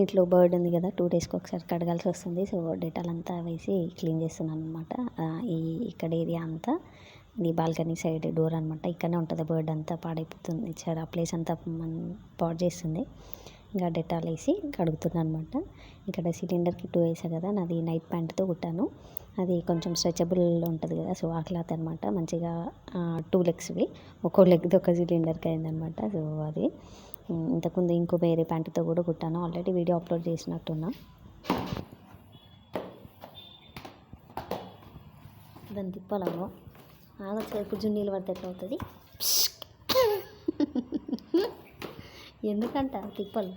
ఇంట్లో బర్డ్ ఉంది కదా టూ డేస్కి ఒకసారి కడగాల్సి వస్తుంది. సో డెటాల్ అంతా వేసి క్లీన్ చేస్తున్నాను అనమాట ఈ ఇక్కడ ఏరియా అంతా ఇది బాల్కనీ సైడ్ డోర్ అనమాట ఇక్కడనే ఉంటుంది బర్డ్ అంతా పాడైపోతుంది. చాలా ఆ ప్లేస్ అంతా పాడు చేస్తుంది. ఇంకా డెటాల్ వేసి కడుగుతున్నాను అనమాట ఇక్కడ సిలిండర్కి టూ వేసా కదా నాది నైట్ ప్యాంట్తో కుట్టాను. అది కొంచెం స్ట్రెచబుల్ ఉంటుంది కదా సో ఆ క్లాత్ అనమాట మంచిగా టూ లెగ్స్వి ఒక్కో లెగ్ది ఒక సిలిండర్కి అయిందనమాట సో అది. ఇంతకుముందు ఇంకో వేరే ప్యాంటుతో కూడా కుట్టాను. ఆల్రెడీ వీడియో అప్లోడ్ చేసినట్టున్నా. దాన్ని తిప్పాలను ఆగచ్చు ఇప్పుడు జున్నీళ్ళు పడితే ఎట్లా అవుతుంది ఎందుకంట తిప్పలు?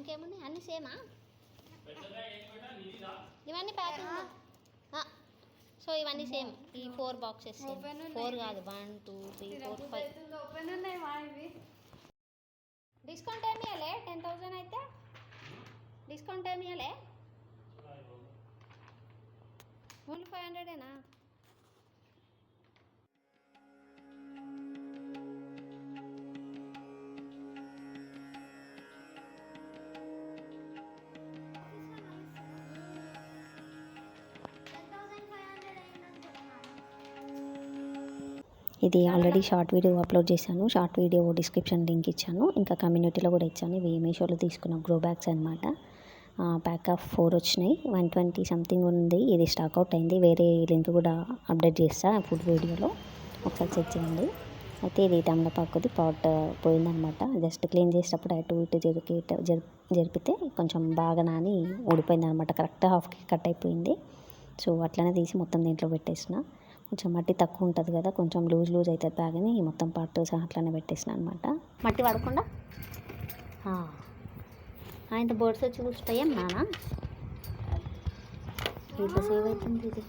ఇంకేమున్నాయి అన్నీ సేమా? ఇవన్నీ ప్యాకింగ్ సో ఇవన్నీ సేమ్. ఈ ఫోర్ బాక్సెస్. ఫోర్ కాదు. One two three four five. Open ఉన్నాయి మా ఇవి. డిస్కౌంట్ ఏమి ఇవ్వలే టెన్ థౌజండ్ అయితే? డిస్కౌంట్ ఏమి ఇవ్వలే ఓన్లీ ఫైవ్ హండ్రెడేనా? ఇది ఆల్రెడీ షార్ట్ వీడియో అప్లోడ్ చేశాను. షార్ట్ వీడియో డిస్క్రిప్షన్ లింక్ ఇచ్చాను. ఇంకా కమ్యూనిటీలో కూడా ఇచ్చాను. ఇవి మీషోలో తీసుకున్న గ్రో బ్యాగ్స్ అనమాట ప్యాక్ ఆఫ్ ఫోర్ వచ్చినాయి. వన్ ట్వంటీ సంథింగ్ ఉంది. ఇది స్టాక్ అవుట్ అయింది. వేరే లింక్ కూడా అప్డేట్ చేస్తా ఫుడ్ వీడియోలో ఒకసారి చెక్ చేయండి. అయితే ఇది తమలపాకుది పాట్ పోయిందనమాట జస్ట్ క్లీన్ చేసేటప్పుడు అటు ఇటు జరిగి జరిపితే కొంచెం బాగా నాని ఊడిపోయింది అనమాట కరెక్ట్ హాఫ్కి కట్ అయిపోయింది. సో అట్లనే తీసి మొత్తం దీంట్లో పెట్టేసిన. కొంచెం మట్టి తక్కువ ఉంటుంది కదా కొంచెం లూజ్ లూజ్ అవుతుంది బ్యాగ్ని మొత్తం పార్ట్ సహా అట్లానే పెట్టేసిన అనమాట మట్టి పడకుండా ఇంత బర్డ్స్ వచ్చి కూర్చుంటాయేం నానా? ఇట్లా సేవ్ అవుతుంది ఇది?